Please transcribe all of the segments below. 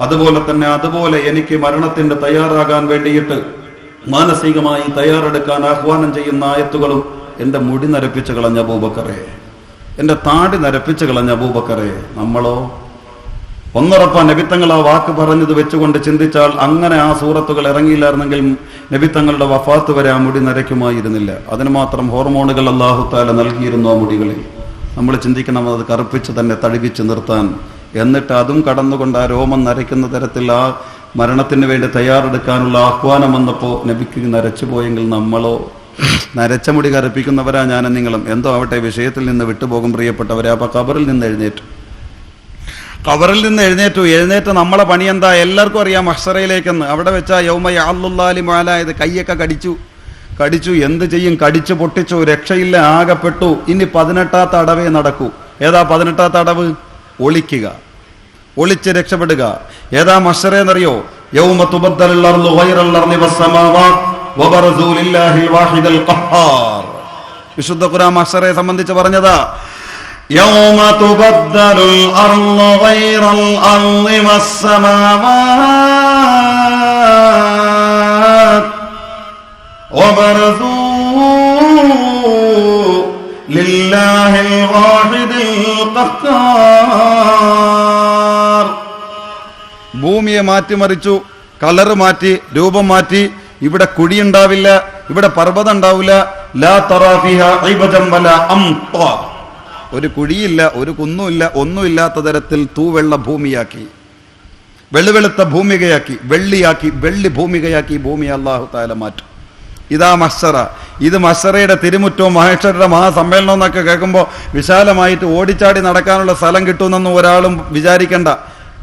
അതുപോലെ തന്നെ അതുപോലെ എനിക്ക് മരണത്തിന്റെ തയ്യാറാകാൻ വേണ്ടിയിട്ട് മാനസികമായി തയ്യാറെടുക്കാൻ ആഹ്വാനം ചെയ്യുന്ന ആയത്തുകളും എന്റെ മുടി നരപ്പിച്ച് കളഞ്ഞ അബൂബക്കറെ എന്റെ താടി നരപ്പിച്ച് കളഞ്ഞ അബൂബക്കറെ നമ്മളോ? ഒന്നുറപ്പ നബിത്തങ്ങൾ ആ വാക്ക് പറഞ്ഞത് വെച്ചുകൊണ്ട് ചിന്തിച്ചാൽ അങ്ങനെ ആ സൂറത്തുകൾ ഇറങ്ങിയില്ലായിരുന്നെങ്കിൽ നബിത്തങ്ങളുടെ വഫാത്ത് വരെ ആ മുടി നരയ്ക്കുമായിരുന്നില്ല. അതിന് മാത്രം ഹോർമോണുകൾ അള്ളാഹുത്താല നൽകിയിരുന്നു ആ മുടികളിൽ. നമ്മൾ ചിന്തിക്കണം അത് കറുപ്പിച്ച് തന്നെ തഴുകിച്ച് നിർത്താൻ എന്നിട്ട് അതും കടന്നുകൊണ്ട് ആ രോമം നരയ്ക്കുന്ന തരത്തിൽ ആ മരണത്തിന് വേണ്ടി തയ്യാറെടുക്കാനുള്ള ആഹ്വാനം വന്നപ്പോൾ നബിക്ക് നരച്ചു പോയെങ്കിൽ നമ്മളോ? നരച്ച മുടി കറുപ്പിക്കുന്നവരാ ഞാനും നിങ്ങളും. എന്തോ ആവട്ടെ വിഷയത്തിൽ നിന്ന് വിട്ടുപോകും പ്രിയപ്പെട്ടവരെ. അപ്പൊ കബറിൽ നിന്ന് എഴുന്നേറ്റു. കബറിൽ നിന്ന് എഴുന്നേറ്റു. എഴുന്നേറ്റ് നമ്മളെ പണി എന്താ? എല്ലാവർക്കും അറിയാം അക്ഷറയിലേക്കെന്ന് അവിടെ വെച്ചാ യൗമ യാളുല്ലാലി മാലായത് കയ്യൊക്കെ കടിച്ചു. കടിച്ചു. എന്ത് ചെയ്യും? കടിച്ചു പൊട്ടിച്ചു. രക്ഷയില്ല ആകപ്പെട്ടു. ഇനി പതിനെട്ടാത്ത അടവേ നടക്കൂ. ഏതാ പതിനെട്ടാത്ത അടവ് ഒളിക്കുക. ഒളിച്ച് രക്ഷപ്പെടുക ഏതാ മഷറേന്നറിയോ യൗമ തുബദ്ദലുൽ അർളു ഗൈറൽ അർളി വസ്സമാവാത് വബറസൂ ലില്ലാഹിൽ വാഹിദൽ ഖഹാർ വിശുദ്ധ ഖുർആൻ മഷറെ സംബന്ധിച്ച് പറഞ്ഞതാ يوم تبدل الأرض غير الأرض والسماوات وبرزوا لله الواحد القهار ഭൂമിയെ മാറ്റിമറിച്ചു കളറ് മാറ്റി രൂപം മാറ്റി. ഇവിടെ കുടിയുണ്ടാവില്ല ഇവിടെ പർവതം ഉണ്ടാവില്ല ലാ ഒരു കുഴിയില്ല ഒരു കുന്നുമില്ല ഒന്നുമില്ലാത്ത തരത്തിൽ തൂവെള്ള ഭൂമിയാക്കി. വെള്ളുവെളുത്ത ഭൂമികയാക്കി വെള്ളിയാക്കി വെള്ളി ഭൂമികയാക്കി ഭൂമി അള്ളാഹു താല മാറ്റും. ഇതാ മസ്സറ. ഇത് മസ്സറയുടെ തിരുമുറ്റവും മഹേശ്വരയുടെ മഹാസമ്മേളനം എന്നൊക്കെ കേൾക്കുമ്പോൾ വിശാലമായിട്ട് ഓടിച്ചാടി നടക്കാനുള്ള സ്ഥലം കിട്ടുമെന്നൊന്നും ഒരാളും വിചാരിക്കണ്ട.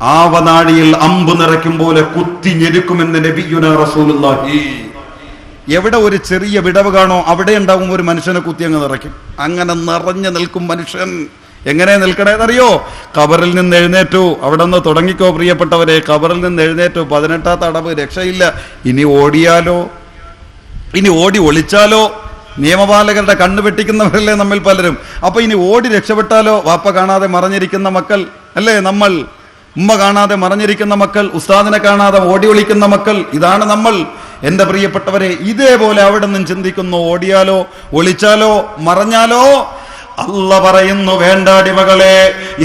ആവനാടിയിൽ അമ്പ് നിറയ്ക്കും പോലെ കുത്തി ഞെരുക്കുമെന്ന് നബിയുന റസൂലുള്ളാഹി. എവിടെ ഒരു ചെറിയ വിടവ് കാണോ അവിടെ ഉണ്ടാവും ഒരു മനുഷ്യനെ കുത്തി അങ്ങ് നിറയ്ക്കും. അങ്ങനെ നിറഞ്ഞു നിൽക്കും മനുഷ്യൻ. എങ്ങനെ നിൽക്കണേന്നറിയോ? കബറിൽ നിന്ന് എഴുന്നേറ്റു. അവിടെ നിന്ന് തുടങ്ങിക്കോ പ്രിയപ്പെട്ടവരെ. കബറിൽ നിന്ന് എഴുന്നേറ്റു. പതിനെട്ടാത്ത തടവ് രക്ഷയില്ല. ഇനി ഓടിയാലോ? ഇനി ഓടി ഒളിച്ചാലോ? നിയമപാലകരുടെ കണ്ണു വെട്ടിക്കുന്നവരല്ലേ നമ്മിൽ പലരും. അപ്പൊ ഇനി ഓടി രക്ഷപ്പെട്ടാലോ? വാപ്പ കാണാതെ മറഞ്ഞിരിക്കുന്ന മക്കൾ അല്ലേ നമ്മൾ? ഉമ്മ കാണാതെ മറഞ്ഞിരിക്കുന്ന മക്കൾ ഉസ്താദിനെ കാണാതെ ഓടി ഒളിക്കുന്ന മക്കൾ ഇതാണ് നമ്മൾ. എന്റെ പ്രിയപ്പെട്ടവരെ ഇതേപോലെ അവിടെ നിന്നും ചിന്തിക്കുന്നു. ഓടിയാലോ ഒളിച്ചാലോ മറഞ്ഞാലോ? അല്ല പറയുന്നു വേണ്ടാടിമകളെ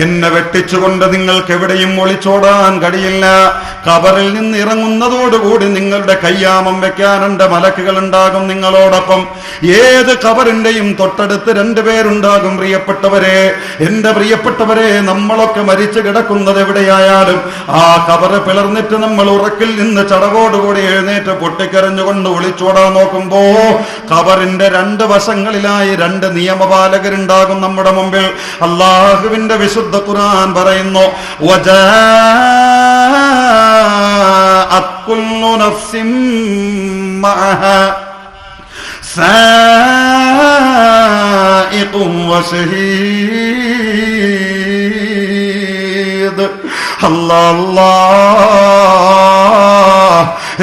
എന്നെ വെട്ടിച്ചുകൊണ്ട് നിങ്ങൾക്ക് എവിടെയും ഒളിച്ചോടാൻ കഴിയില്ല. കബറിൽ നിന്ന് ഇറങ്ങുന്നതോടുകൂടി നിങ്ങളുടെ കയ്യാമം വെക്കാനുണ്ട് മലക്കുകൾ ഉണ്ടാകും നിങ്ങളോടൊപ്പം. ഏത് കബറിന്റെയും തൊട്ടടുത്ത് രണ്ടുപേരുണ്ടാകും പ്രിയപ്പെട്ടവരെ. എന്റെ പ്രിയപ്പെട്ടവരെ നമ്മളൊക്കെ മരിച്ചു കിടക്കുന്നത് എവിടെയായാലും ആ കബറ് പിളർന്നിട്ട് നമ്മൾ ഉറക്കിൽ നിന്ന് ചടവോടുകൂടി എഴുന്നേറ്റ് പൊട്ടിക്കരഞ്ഞുകൊണ്ട് ഒളിച്ചോടാൻ നോക്കുമ്പോ കബറിന്റെ രണ്ട് വശങ്ങളിലായി രണ്ട് നിയമപാലകരുണ്ടാകും. ഉണ്ടാകും നമ്മുടെ മുമ്പിൽ. അള്ളാഹുവിന്റെ വിശുദ്ധ ഖുർആൻ പറയുന്നു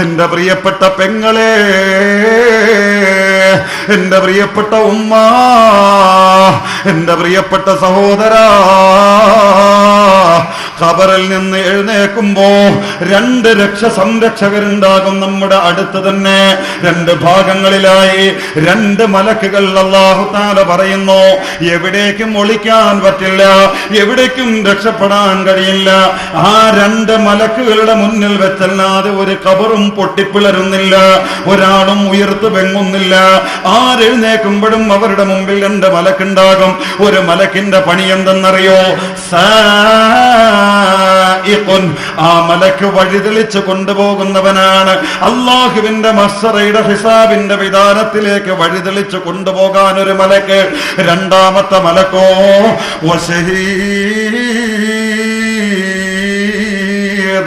എന്റെ പ്രിയപ്പെട്ട പെങ്ങളെ എന്റെ പ്രിയപ്പെട്ട ഉമ്മ എന്റെ പ്രിയപ്പെട്ട സഹോദര ഖബറിൽ നിന്ന് എഴുന്നേക്കുമ്പോ രണ്ട് രക്ഷ സംരക്ഷകരുണ്ടാകും നമ്മുടെ അടുത്ത് തന്നെ. രണ്ട് ഭാഗങ്ങളിലായി രണ്ട് മലക്കുകൾ അള്ളാഹു താല പറയുന്നു എവിടേക്കും ഒളിക്കാൻ പറ്റില്ല എവിടേക്കും രക്ഷപ്പെടാൻ കഴിയില്ല. ആ രണ്ട് മലക്കുകളുടെ മുന്നിൽ വെച്ചല്ലാതെ ഒരു കബറും പൊട്ടിപ്പിളരുന്നില്ല ഒരാളും ഉയർത്തു വെങ്ങുന്നില്ല. ആരെഴുന്നേക്കുമ്പോഴും അവരുടെ മുമ്പിൽ രണ്ട് മലക്കുണ്ടാകും. ഒരു മലക്കിന്റെ പണി എന്തെന്നറിയോ? സായിഖുൻ. ആ മലക്ക് വഴിതെളിച്ച് കൊണ്ടുപോകുന്നവനാണ്. അള്ളാഹുവിന്റെ മസറയുടെ ഹിസാബിന്റെ വിധാനത്തിലേക്ക് വഴിതെളിച്ച് കൊണ്ടുപോകാൻ ഒരു മലക്ക്. രണ്ടാമത്തെ മലക്കോ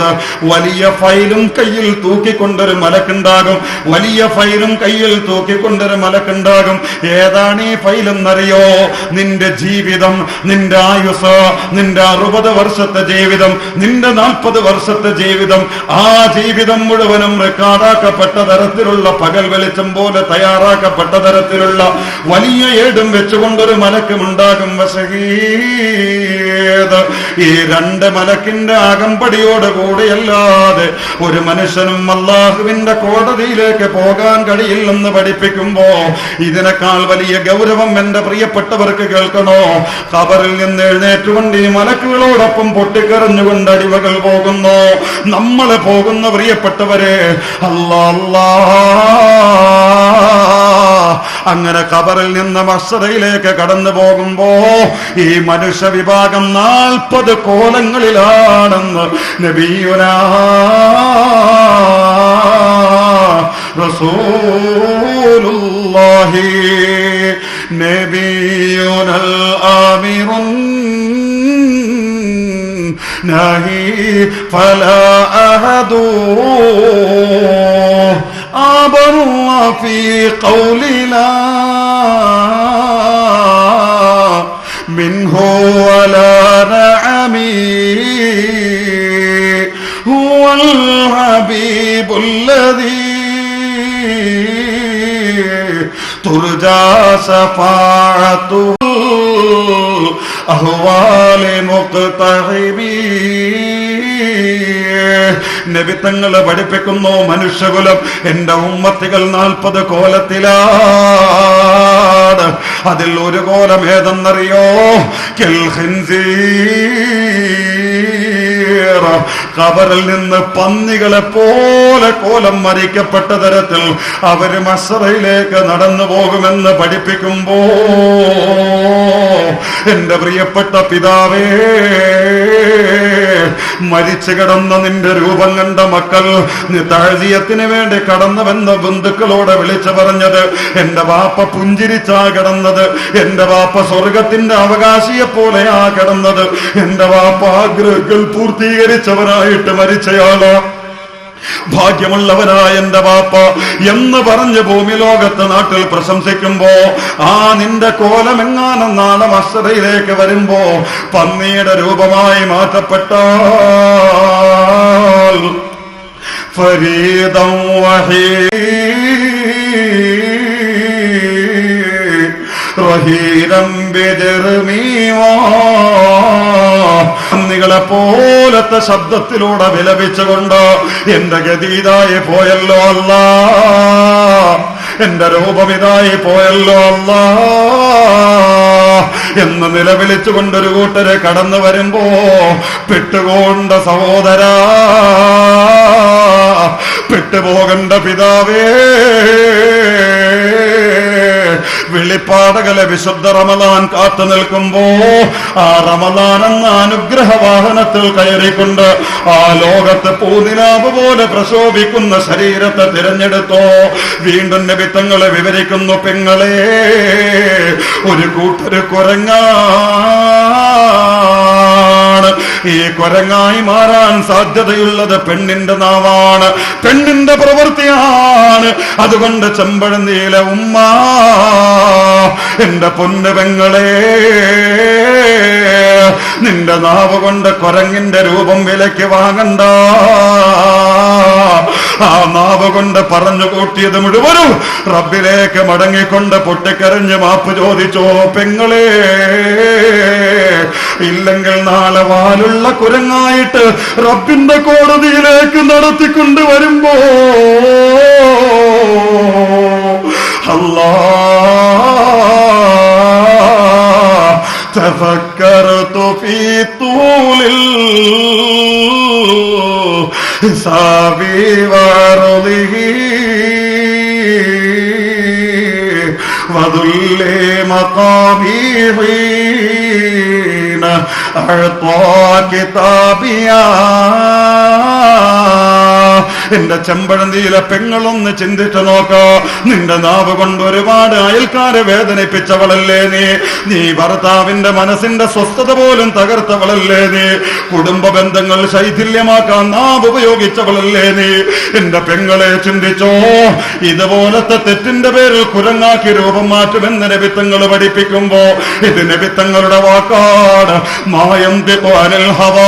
വശഹീദ്. വലിയ ഫയലും കയ്യിൽ തൂക്കിക്കൊണ്ടൊരു മലക്കുണ്ടാകും. വലിയ ഫയലും കയ്യിൽ തൂക്കിക്കൊണ്ടൊരു മലക്കുണ്ടാകും. ഏതാണ് ഈ ഫയലെന്നറിയോ? നിന്റെ ജീവിതം നിന്റെ ആയുസ് നിന്റെ അറുപത് വർഷത്തെ ജീവിതം നിന്റെ നാൽപ്പത് വർഷത്തെ ജീവിതം. ആ ജീവിതം മുഴുവനും റെക്കോർഡാക്കപ്പെട്ട തരത്തിലുള്ള പകൽ വെളിച്ചം പോലെ തയ്യാറാക്കപ്പെട്ട തരത്തിലുള്ള വലിയ ഏടും വെച്ചുകൊണ്ടൊരു മലക്കും ഉണ്ടാകും വശഹീദ് ഈ രണ്ട് മലക്കിന്റെ അകമ്പടിയോട് കൂടെയല്ലാതെ ഒരു മനുഷ്യനും അള്ളാഹുവിന്റെ കോടതിയിലേക്ക് പോകാൻ കഴിയില്ലെന്ന് പഠിപ്പിക്കുമ്പോ ഇതിനേക്കാൾ വലിയ ഗൗരവം എന്റെ പ്രിയപ്പെട്ടവർക്ക് കേൾക്കണോ? ഖബറിൽ നിന്ന് എഴുന്നേറ്റുകൊണ്ട് ഈ മലക്കുകളോടൊപ്പം പൊട്ടിക്കറിഞ്ഞുകൊണ്ട് അടിമകൾ പോകുന്നു. നമ്മളെ പോകുന്ന പ്രിയപ്പെട്ടവരെ അല്ലാ അല്ലാ. അങ്ങനെ കബറിൽ നിന്ന് മസറയിലേക്ക് കടന്നു പോകുമ്പോ ഈ മനുഷ്യ വിഭാഗം നാൽപ്പത് കോലങ്ങളിലാണെന്ന് നബിയുരാ റസൂലുള്ളാഹി നബിയുനൽ ആമിറുൻ നഹി ഫലാ അഹദൂ ആബറൂ في قولنا. منه ولا نعمي. هو الحبيب الذي ترجى شفاعته. أهوال مقتحمين. നബിത്തങ്ങളെ പഠിപ്പിക്കുന്നു മനുഷ്യകുലം. എന്റെ ഉമ്മത്തികൾ നാൽപ്പത് കോലത്തിലാണ്. അതിൽ ഒരു കോലം ഏതെന്നറിയോ? കബറിൽ നിന്ന് പന്നികളെ പോലെ കോലം മരിക്കപ്പെട്ട തരത്തിൽ അവർ മസറയിലേക്ക് നടന്നു പോകുമെന്ന് പഠിപ്പിക്കുമ്പോ എന്റെ പ്രിയപ്പെട്ട പിതാവേ മരിച്ചു കിടന്ന നിന്റെ രൂപം കണ്ട മക്കൾ താഴ്ചയത്തിന് വേണ്ടി കടന്നുവെന്ന ബന്ധുക്കളോട് വിളിച്ചു പറഞ്ഞത്. എന്റെ വാപ്പ പുഞ്ചിരിച്ചാ കിടന്നത്. എന്റെ വാപ്പ സ്വർഗത്തിന്റെ അവകാശിയെ പോലെയാ കിടന്നത്. എന്റെ വാപ്പ ആഗ്രഹങ്ങൾ പൂർത്തീകരിച്ചവരായിട്ട് മരിച്ചയാളാ. ഭാഗ്യമുള്ളവനായ എന്റെ വാപ്പ എന്ന് പറഞ്ഞ് ഭൂമി ലോകത്ത് നാട്ടിൽ പ്രശംസിക്കുമ്പോ ആ നിന്റെ കോലമെങ്ങാനും നാളെ മസ്തയിലേക്ക് വരുമ്പോ പന്നിയുടെ രൂപമായി മാറ്റപ്പെട്ടാൽ. ഫരീദം വഹീ റഹീരം നിങ്ങളെ പോലത്തെ ശബ്ദത്തിലൂടെ വിലപിച്ചുകൊണ്ട് എന്റെ ഗതീതായി പോയല്ലോ അല്ല. എന്റെ രൂപമിതായി പോയല്ലോ അല്ല. എന്ന് നിലവിളിച്ചുകൊണ്ടൊരു കൂട്ടര് കടന്നു വരുമ്പോ പെട്ടുകൊണ്ട സഹോദര പെട്ടുപോകണ്ട പിതാവേ. വെളിപ്പാടകലെ വിശുദ്ധ റമദാൻ കാത്തു നിൽക്കുമ്പോ ആ റമദാൻ എന്ന അനുഗ്രഹ വാഹനത്തിൽ കയറിക്കൊണ്ട് ആ ലോകത്തെ പൂതിനാവ് പോലെ പ്രശോഭിക്കുന്ന ശരീരത്തെ തിരഞ്ഞെടുത്തോ. വീണ്ടും നബിത്തങ്ങളെ വിവരിക്കുന്നു പെങ്ങളെ ഒരു കൂട്ടര് കുരങ്ങാണ് ഈ കൊരങ്ങായി മാറാൻ സാധ്യതയുള്ളത് പെണ്ണിന്റെ നാവാണ്. പെണ്ണിന്റെ പ്രവൃത്തിയാണ്. അതുകൊണ്ട് ചെമ്പഴ നീല ഉമ്മ എന്റെ പൊന്നു പെങ്ങളെ നിന്റെ നാവ് കൊണ്ട് കൊരങ്ങിന്റെ രൂപം വിലയ്ക്ക് വാങ്ങണ്ട. ആ നാവ് കൊണ്ട് പറഞ്ഞു കൂട്ടിയത് മുഴുവനും റബ്ബിലേക്ക് മടങ്ങിക്കൊണ്ട് പൊട്ടിക്കരഞ്ഞ് മാപ്പ് ചോദിച്ചോ പെങ്ങളെ? ഇല്ലെങ്കിൽ നാളെ വാലുള്ള കുരങ്ങായിട്ട് റബ്ബിന്റെ കോടതിയിലേക്ക് നടത്തിക്കൊണ്ട് വരുമ്പോ അല്ലാ تفكرت في طول الحساب وعرضه وذل مقامي حين أعطى كتابيا എന്റെ ചെമ്പഴന്തിയിലെ പെങ്ങളൊന്ന് ചിന്തിച്ചു നോക്ക. നിന്റെ നാവ് കൊണ്ട് ഒരുപാട് അയൽക്കാരെ വേദനിപ്പിച്ചവളല്ലേ നീ? നീ ഭർത്താവിന്റെ മനസ്സിന്റെ സ്വസ്ഥത പോലും തകർത്തവളല്ലേ നീ? കുടുംബ ബന്ധങ്ങൾ ശൈഥില്യമാക്കാൻ നാവ് ഉപയോഗിച്ചവളല്ലേ നീ? എന്റെ പെങ്ങളെ ചിന്തിച്ചോ? ഇതുപോലത്തെ തെറ്റിന്റെ പേരിൽ കുരങ്ങാക്കി രൂപം മാറ്റുമെന്ന് നബിത്തങ്ങൾ പഠിപ്പിക്കുമ്പോ ഇത് നബിത്തങ്ങളുടെ വാക്കാണ്. മായം ഹവാ.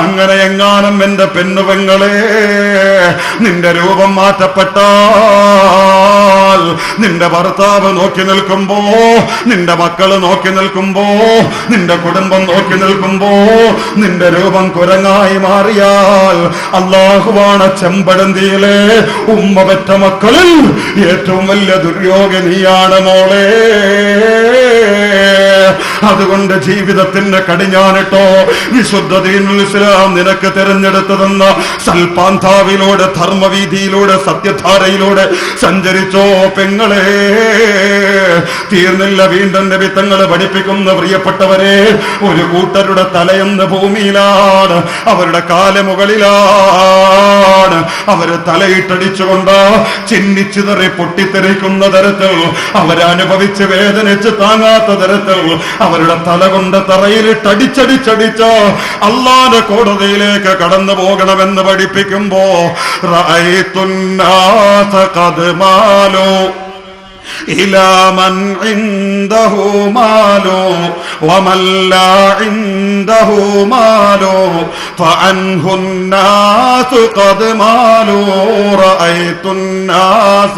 അങ്ങനെ എങ്ങാനും എന്റെ പെണ്ണുപെങ്ങളെ നിന്റെ രൂപം മാറ്റപ്പെട്ടാൽ നിന്റെ ഭർത്താവ് നോക്കി നിൽക്കുമ്പോ നിന്റെ മക്കൾ നോക്കി നിൽക്കുമ്പോ നിന്റെ കുടുംബം നോക്കി നിൽക്കുമ്പോ നിന്റെ രൂപം കുരങ്ങായി മാറിയാൽ അള്ളാഹുവാണ് ചെമ്പടന്തിയിലെ ഉമ്മ പെറ്റ മക്കളിൽ ഏറ്റവും വലിയ ദുര്യോഗ മോളേ മോളെ. അതുകൊണ്ട് ജീവിതത്തിന്റെ കടിഞ്ഞാനിട്ടോ വിശുദ്ധ ദീനുൽ ഇസ്ലാം നിനക്ക് തിരഞ്ഞെടുത്തതെന്ന സൽപാന്താവിലൂടെ ധർമ്മവീതിയിലൂടെ സത്യധാരയിലൂടെ സഞ്ചരിച്ചോ പെങ്ങളെ? തീർന്നില്ല വീണ്ടും വിത്തങ്ങളെ പഠിപ്പിക്കുന്ന പ്രിയപ്പെട്ടവരെ ഒരു കൂട്ടരുടെ തലയെന്ന് ഭൂമിയിലാണ് അവരുടെ കാലമുകളിലാണ് അവർ തലയിട്ടടിച്ചുകൊണ്ട് ചിന്നിച്ചിതറി പൊട്ടിത്തെറിക്കുന്ന തരത്തിൽ അവരനുഭവിച്ച് വേദനിച്ച് താങ്ങാത്ത തരത്തിൽ അവരുടെ തല കൊണ്ട് തറയിലിട്ട് അടിച്ചടിച്ചടിച്ച് അള്ളാന്റെ കോടതിയിലേക്ക് കടന്നു പോകണമെന്ന് പഠിപ്പിക്കുമ്പോ റഅയ്തുന്നാസ ഖദ് മാലു إلى من عنده مال ومن لا عنده مال فعنه الناس قد مالوا رأيت الناس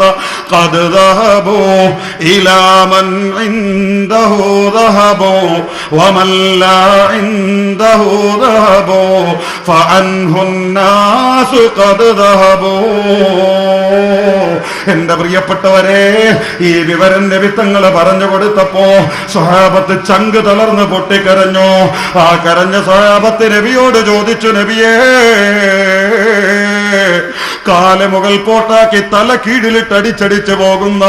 قد ذهبوا إلى من عنده ذهب ومن لا عنده ذهب فعنه الناس قد ذهبوا എന്റെ പ്രിയപ്പെട്ടവരെ ഈ വിവരം നിമിത്തങ്ങൾ പറഞ്ഞു കൊടുത്തപ്പോ സ്വഹാബത്ത് ചങ്ക് തളർന്ന് പൊട്ടിക്കരഞ്ഞു ആ കരഞ്ഞ സ്വഹാബത്ത് നബിയോട് ചോദിച്ചു നബിയേ കാലമുകൾ പോട്ടാക്കി തല കീഴിലിട്ടടിച്ചടിച്ചു പോകുന്ന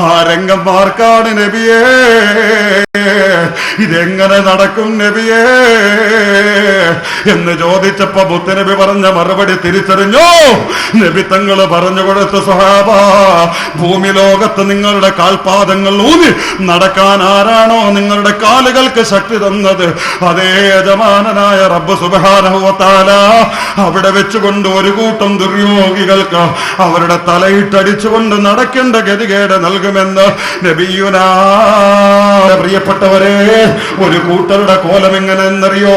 ആ രംഗം മാർക്കാണ് നബിയേ. ഇതെങ്ങനെ നടക്കും നബിയേ? എന്ന് ചോദിച്ചപ്പോ മുത്തനബി പറഞ്ഞ മറുപടി തിരിച്ചറിഞ്ഞു. നബി തങ്ങൾ പറഞ്ഞു കൊടുത്ത സഹാബ ഭൂമി ലോകത്ത് നിങ്ങളുടെ കാൽപാദങ്ങൾ ഊന്നി നടക്കാൻ ആരാണോ നിങ്ങളുടെ കാലുകൾക്ക് ശക്തി തന്നത്? അതേ യജമാനനായ റബ്ബ് സുബാനഹുവത്താല അവിടെ വെച്ചുകൊണ്ട് ഒരു കൂട്ടം ദുര്യോഗികൾക്ക് അവരുടെ തലയിട്ടടിച്ചുകൊണ്ട് നടക്കേണ്ട ഗതികേട് നൽകുമെന്ന് നബിയുനാ. പ്രിയപ്പെട്ടവരെ ഒരു കൂട്ടരുടെ കോലം എങ്ങനെയെന്നറിയോ?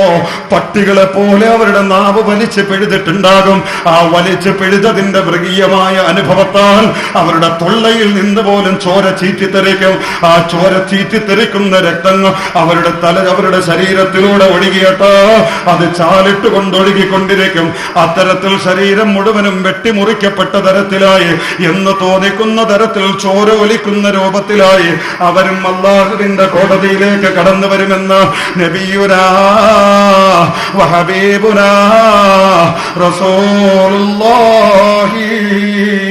പട്ടികളെ പോലെ അവരുടെ നാവ് വലിച്ച് പെഴുതിട്ടുണ്ടാകും. ആ വലിച്ച് പെഴുതതിന്റെ മൃഗീയമായ അനുഭവത്താൽ അവരുടെ തൊള്ളയിൽ നിന്ന് പോലും ചോര ചീറ്റിത്തെറിക്കും. ആ ചോര ചീറ്റിത്തെറിക്കുന്ന രക്തങ്ങൾ അവരുടെ തല അവരുടെ ശരീരത്തിലൂടെ ഒഴുകിയിട്ട് അത് ചാലിട്ട് കൊണ്ടൊഴുകിക്കൊണ്ടിരിക്കും അത്തരത്തിൽ ശരീരം മുഴുവനും വെട്ടിമുറിക്കപ്പെട്ട തരത്തിലായി. എന്ന് തോന്നിക്കുന്ന തരത്തിൽ ചോര ഒലിക്കുന്ന രൂപത്തിലായി. അവരും അള്ളാഹുവിന്റെ കോടതിയിലേക്ക് കടന്നു വരുമെന്ന് നബിയുരാ വഹബീബുനാ റസൂലുള്ളാഹി.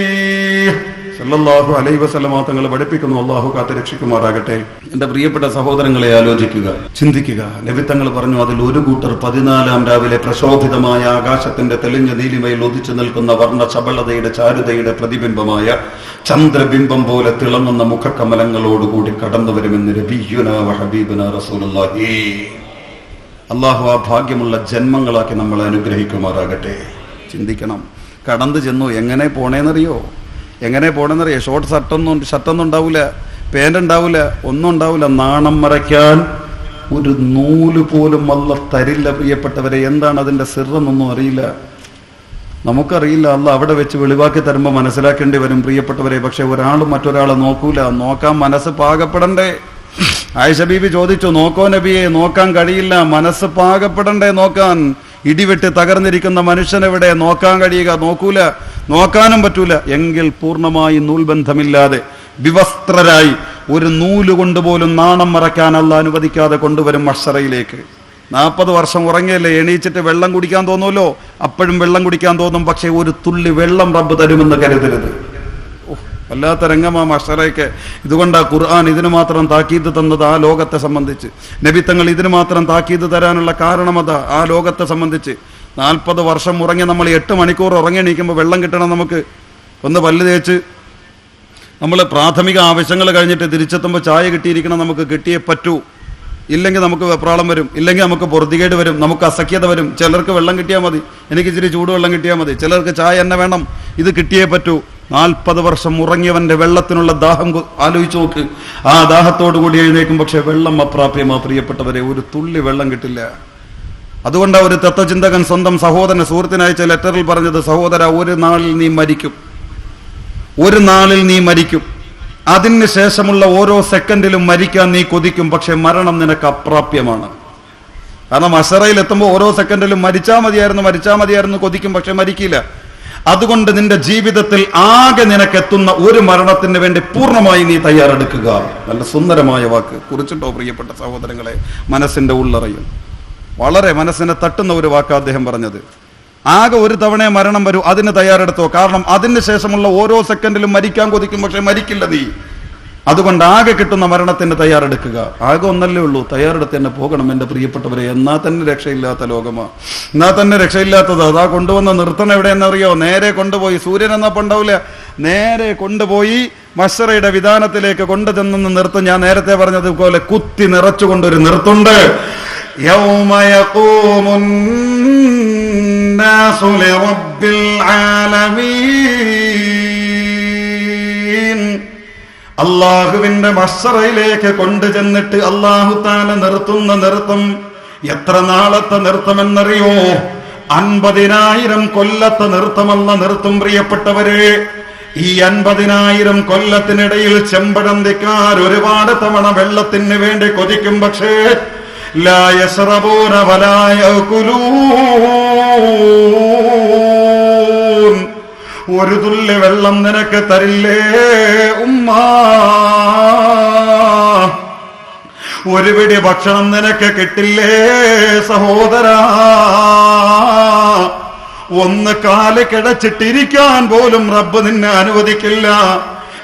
സല്ലല്ലാഹു അലൈ വസല്ലമ തങ്ങൾ പഠിപ്പിക്കുന്നു. അള്ളാഹു കാത്ത് രക്ഷിക്കുമാറാകട്ടെ. എന്റെ പ്രിയപ്പെട്ട സഹോദരങ്ങളെ ആലോചിക്കുക ചിന്തിക്കുക. ലഭിത്തങ്ങൾ പറഞ്ഞു അതിൽ ഒരു കൂട്ടർ പതിനാലാം രാവിലെ പ്രശോഭിതമായ ആകാശത്തിന്റെ തെളിഞ്ഞ നീലിമയിൽ ഒതിച്ചു നിൽക്കുന്ന വർണ ചപളതയുടെ ചാരുതയുടെ പ്രതിബിംബമായ ചന്ദ്രബിംബം പോലെ തിളങ്ങുന്ന മുഖക്കമലങ്ങളോടുകൂടി കടന്നു വരുമെന്ന് റസൂലുള്ളാഹി. അള്ളാഹു ആ ഭാഗ്യമുള്ള ജന്മങ്ങളാക്കി നമ്മളെ അനുഗ്രഹിക്കുമാറാകട്ടെ. ചിന്തിക്കണം. കടന്നു ചെന്നു എങ്ങനെ പോണേന്നറിയോ? എങ്ങനെ പോണെന്നറിയാം? ഷോർട്ട് ഷർട്ടൊന്നും ഷർട്ടൊന്നും ഉണ്ടാവില്ല പേന്റ് ഉണ്ടാവില്ല ഒന്നും ഉണ്ടാവില്ല നാണം മറയ്ക്കാൻ ഒരു നൂൽ പോലും അല്ല തരില്ല പ്രിയപ്പെട്ടവരെ. എന്താണ് അതിന്റെ സിറെന്നൊന്നും അറിയില്ല. നമുക്കറിയില്ല അല്ല അവിടെ വെച്ച് വെളിവാക്കി തരുമ്പോൾ മനസ്സിലാക്കേണ്ടി വരും പ്രിയപ്പെട്ടവരെ. പക്ഷെ ഒരാളും മറ്റൊരാളെ നോക്കൂല. നോക്കാൻ മനസ്സ് പാകപ്പെടണ്ടേ. ആയിഷ ബീബി ചോദിച്ചു നോക്കോ നബിയെ നോക്കാൻ കഴിയില്ല. മനസ്സ് പാകപ്പെടണ്ടേ നോക്കാൻ? ഇടിവെട്ട് തകർന്നിരിക്കുന്ന മനുഷ്യനെവിടെ? നോക്കാൻ കഴിയുക നോക്കൂല. നോക്കാനും പറ്റൂല. എങ്കിൽ പൂർണമായി നൂൽബന്ധമില്ലാതെ വിവസ്ത്രരായി ഒരു നൂൽ കൊണ്ടുപോലും നാണം മറയ്ക്കാനല്ല അനുവദിക്കാതെ കൊണ്ടുവരും മഷറയിലേക്ക്. നാൽപ്പത് വർഷം ഉറങ്ങിയല്ലേ എണീച്ചിട്ട് വെള്ളം കുടിക്കാൻ തോന്നുമല്ലോ അപ്പോഴും വെള്ളം കുടിക്കാൻ തോന്നും പക്ഷേ ഒരു തുള്ളി വെള്ളം റബ്ബ് തരുമെന്ന് കരുതരുത്. വല്ലാത്ത രംഗമാ മഷറയ്ക്ക്. ഇതുകൊണ്ടാ ഖുർആൻ ഇതിന് മാത്രം താക്കീത് തന്നത് ആ ലോകത്തെ സംബന്ധിച്ച്. നബിത്തങ്ങൾ ഇതിന് മാത്രം താക്കീത് തരാനുള്ള കാരണം അതാ ആ ലോകത്തെ സംബന്ധിച്ച്. നാൽപ്പത് വർഷം ഉറങ്ങി നമ്മൾ എട്ട് മണിക്കൂർ ഉറങ്ങി എണീക്കുമ്പോൾ വെള്ളം കിട്ടണം നമുക്ക്. ഒന്ന് പല്ല് തേച്ച്. നമ്മൾ പ്രാഥമിക ആവശ്യങ്ങൾ കഴിഞ്ഞിട്ട് തിരിച്ചെത്തുമ്പോൾ ചായ കിട്ടിയിരിക്കണം നമുക്ക് കിട്ടിയേ പറ്റൂ. ഇല്ലെങ്കിൽ നമുക്ക് വെപ്രാളം വരും. ഇല്ലെങ്കിൽ നമുക്ക് പൊറുതികേട് വരും. നമുക്ക് അസഖ്യത വരും. ചിലർക്ക് വെള്ളം കിട്ടിയാൽ മതി. എനിക്ക് ഇച്ചിരി ചൂടുവെള്ളം കിട്ടിയാൽ മതി. ചിലർക്ക് ചായ എന്നെ വേണം. ഇത് കിട്ടിയേ പറ്റൂ. നാൽപ്പത് വർഷം ഉറങ്ങിയവന്റെ വെള്ളത്തിനുള്ള ദാഹം ആലോചിച്ച് നോക്ക്. ആ ദാഹത്തോടു കൂടി എഴുന്നേക്കും പക്ഷെ വെള്ളം അപ്രാപ്യമാ പ്രിയപ്പെട്ടവരെ. ഒരു തുള്ളി വെള്ളം കിട്ടില്ല. അതുകൊണ്ടാ ഒരു തത്വചിന്തകൻ സ്വന്തം സഹോദരൻ സുഹൃത്തിനയച്ച ലെറ്ററിൽ പറഞ്ഞത് സഹോദര ഒരു നാളിൽ നീ മരിക്കും. ഒരു നാളിൽ നീ മരിക്കും. അതിന് ശേഷമുള്ള ഓരോ സെക്കൻഡിലും മരിക്കാൻ നീ കൊതിക്കും പക്ഷെ മരണം നിനക്ക് അപ്രാപ്യമാണ്. കാരണം അഷറയിൽ എത്തുമ്പോൾ ഓരോ സെക്കൻഡിലും മരിച്ചാ മതിയായിരുന്നു മരിച്ചാ മതിയായിരുന്നു കൊതിക്കും പക്ഷെ മരിക്കില്ല. അതുകൊണ്ട് നിന്റെ ജീവിതത്തിൽ ആകെ നിനക്കെത്തുന്ന ഒരു മരണത്തിന് വേണ്ടി പൂർണമായി നീ തയ്യാറെടുക്കുക. നല്ല സുന്ദരമായ വാക്ക്. കുറിച്ചിട്ടോ പ്രിയപ്പെട്ട സഹോദരങ്ങളെ മനസ്സിന്റെ ഉള്ളറയും. വളരെ മനസ്സിനെ തട്ടുന്ന ഒരു വാക്ക് അദ്ദേഹം പറഞ്ഞത്. ആകെ ഒരു തവണ മരണം വരൂ അതിന് തയ്യാറെടുത്തോ? കാരണം അതിന് ശേഷമുള്ള ഓരോ സെക്കൻഡിലും മരിക്കാൻ കൊതിക്കും പക്ഷെ മരിക്കില്ല നീ. അതുകൊണ്ട് ആകെ കിട്ടുന്ന മരണത്തിന് തയ്യാറെടുക്കുക. ആകെ ഒന്നല്ലേ ഉള്ളൂ തയ്യാറെടുത്ത് തന്നെ പോകണം എന്റെ പ്രിയപ്പെട്ടവരെ. എന്നാ തന്നെ രക്ഷയില്ലാത്ത ലോകമാ. എന്നാ തന്നെ രക്ഷയില്ലാത്തത്? അതാ കൊണ്ടുവന്ന നിർത്തണം എവിടെയെന്നറിയോ നേരെ കൊണ്ടുപോയി. സൂര്യൻ എന്നാ പണ്ടാവില്ല നേരെ കൊണ്ടുപോയി മഷറയുടെ വിധാനത്തിലേക്ക് കൊണ്ടുചെന്ന് നിർത്തും. ഞാൻ നേരത്തെ പറഞ്ഞതുപോലെ കുത്തി നിറച്ചുകൊണ്ടൊരു നിർത്തുണ്ട്. يوم يقوم الناس لرب العالمين അള്ളാഹുവിന്റെ മഷറയിലേക്ക് കൊണ്ടുചെന്നിട്ട് അള്ളാഹു താല നിർത്തുന്ന നൃത്തം എത്ര നാളത്തെ നൃത്തമെന്നറിയോ അൻപതിനായിരം കൊല്ലത്തെ നൃത്തമല്ല നൃത്തം പ്രിയപ്പെട്ടവരെ ഈ അൻപതിനായിരം കൊല്ലത്തിനിടയിൽ ചെമ്പടന്തിക്കാർ ഒരുപാട് തവണ വെള്ളത്തിന് വേണ്ടി കൊതിക്കും പക്ഷേ لا يشربون ولا يأكلون ഒരു തുള്ളി വെള്ളം നിനക്ക് തരില്ലേ ഉമ്മ ഒരു പിടി ഭക്ഷണം നിനക്ക് കിട്ടില്ലേ സഹോദര ഒന്ന് കാല് കിടച്ചിട്ടിരിക്കാൻ പോലും റബ്ബ് നിന്നെ അനുവദിക്കില്ല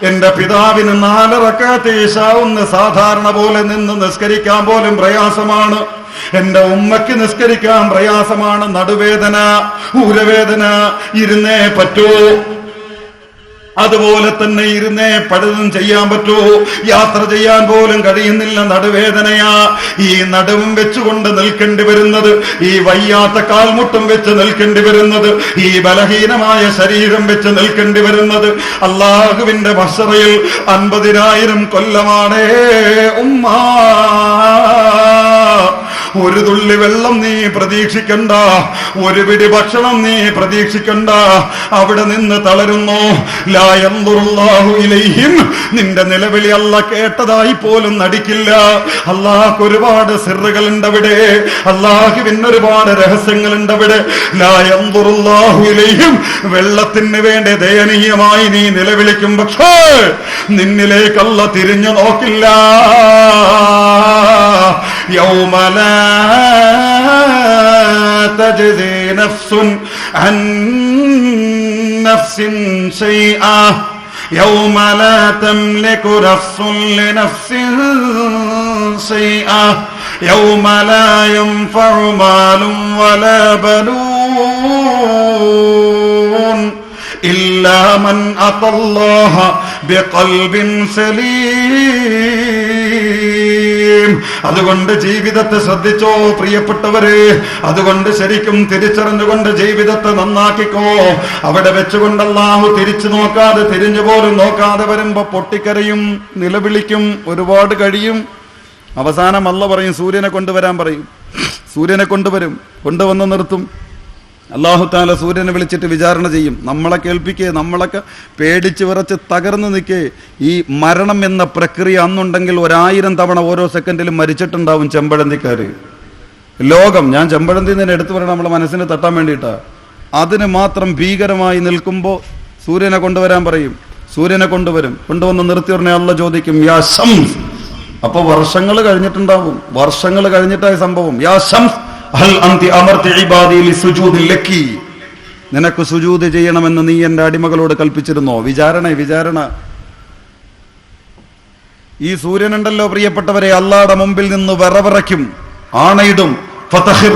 എന്റെ പിതാവിന് നാലറക്കാത്ത ഈശാവുന്ന സാധാരണ പോലെ നിന്ന് നിസ്കരിക്കാൻ പോലും പ്രയാസമാണ്. എന്റെ ഉമ്മയ്ക്ക് നിസ്കരിക്കാൻ പ്രയാസമാണ്. നടുവേദന ഊരവേദന ഇരുന്നേ പറ്റൂ. അതുപോലെ തന്നെ ഇരുന്നേ പലതും ചെയ്യാൻ പറ്റൂ. യാത്ര ചെയ്യാൻ പോലും കഴിയുന്നില്ല നടുവേദനയാ. ഈ നടുവും വെച്ചുകൊണ്ട് നിൽക്കേണ്ടി വരുന്നത് ഈ വയ്യാത്ത കാൽമുട്ടും വെച്ച് നിൽക്കേണ്ടി വരുന്നത് ഈ ബലഹീനമായ ശരീരം വെച്ച് നിൽക്കേണ്ടി വരുന്നത് അള്ളാഹുവിന്റെ മസറയിൽ അൻപതിനായിരം കൊല്ലമാണേ ഉമ്മാ. ഒരു തുള്ളി വെള്ളം നീ പ്രതീക്ഷിക്കണ്ട. ഒരു പിടി ഭക്ഷണം നീ പ്രതീക്ഷിക്കണ്ട. അവിടെ നിന്ന് തളരുന്നു. ലായന്തുറുല്ലാഹു ഇലൈഹിം. നിന്റെ നിലവിളി അല്ല കേട്ടതായി പോലും നടിക്കില്ല. അള്ളാഹ് ഒരുപാട് സിറുകളുണ്ട് അവിടെ. അള്ളാഹുവിന് ഒരുപാട് രഹസ്യങ്ങളുണ്ട് അവിടെ. ലായന്തുറുല്ലാഹു ഇലൈഹിം. വെള്ളത്തിന് വേണ്ടി ദയനീയമായി നീ നിലവിളിക്കും പക്ഷേ നിന്നിലേക്കല്ല തിരിഞ്ഞു നോക്കില്ല. يوم لا تجزي نفس عن نفس شيئا. يوم لا تملك نفس لنفس شيئا. يوم لا ينفع مال ولا بنون إلا من أتى الله അതുകൊണ്ട് ജീവിതത്തെ ശ്രദ്ധിച്ചോ പ്രിയപ്പെട്ടവരെ. അതുകൊണ്ട് ശരിക്കും തിരിച്ചറിഞ്ഞുകൊണ്ട് ജീവിതത്തെ നന്നാക്കിക്കോ. അവിടെ വെച്ചുകൊണ്ട് അല്ലാഹു തിരിച്ചു നോക്കാതെ തിരിഞ്ഞു പോലും നോക്കാതെ വരുമ്പോ പൊട്ടിക്കരയും നിലവിളിക്കും ഒരുപാട് കഴിയും. അവസാനം അല്ല പറയും സൂര്യനെ കൊണ്ടുവരാൻ പറയും. സൂര്യനെ കൊണ്ടുവരും കൊണ്ടുവന്ന് നിർത്തും. അള്ളാഹു താല സൂര്യനെ വിളിച്ചിട്ട് വിചാരണ ചെയ്യും. നമ്മളെ കേൾപ്പിക്കേ നമ്മളൊക്കെ പേടിച്ച് വിറച്ച് തകർന്നു നിൽക്കേ. ഈ മരണം എന്ന പ്രക്രിയ അന്നുണ്ടെങ്കിൽ ഒരായിരം തവണ ഓരോ സെക്കൻഡിലും മരിച്ചിട്ടുണ്ടാവും ചെമ്പഴന്തിക്കാർ ലോകം ഞാൻ ചെമ്പഴന്തി തന്നെ എടുത്തു പറയണം നമ്മളെ മനസ്സിന് തട്ടാൻ വേണ്ടിയിട്ടാ. അതിന് മാത്രം ഭീകരമായി നിൽക്കുമ്പോൾ സൂര്യനെ കൊണ്ടുവരാൻ പറയും. സൂര്യനെ കൊണ്ടുവരും. കൊണ്ടുവന്ന് നിർത്തി ഉടനെ അള്ള ചോദിക്കും യാ ശംസ്. അപ്പൊ വർഷങ്ങൾ കഴിഞ്ഞിട്ടുണ്ടാവും. വർഷങ്ങൾ കഴിഞ്ഞിട്ടായ സംഭവം. യാ ശംസ്. നിനക്ക് സുജൂത് ചെയ്യണമെന്ന് നീ എന്റെ അടിമകളോട് കൽപ്പിച്ചിരുന്നോ? വിചാരണ വിചാരണ. ഈ സൂര്യനുണ്ടല്ലോ പ്രിയപ്പെട്ടവരെ അള്ളാടെ മുമ്പിൽ നിന്ന് വിറവിറയ്ക്കും ആണയിടും. ഫതഹിർ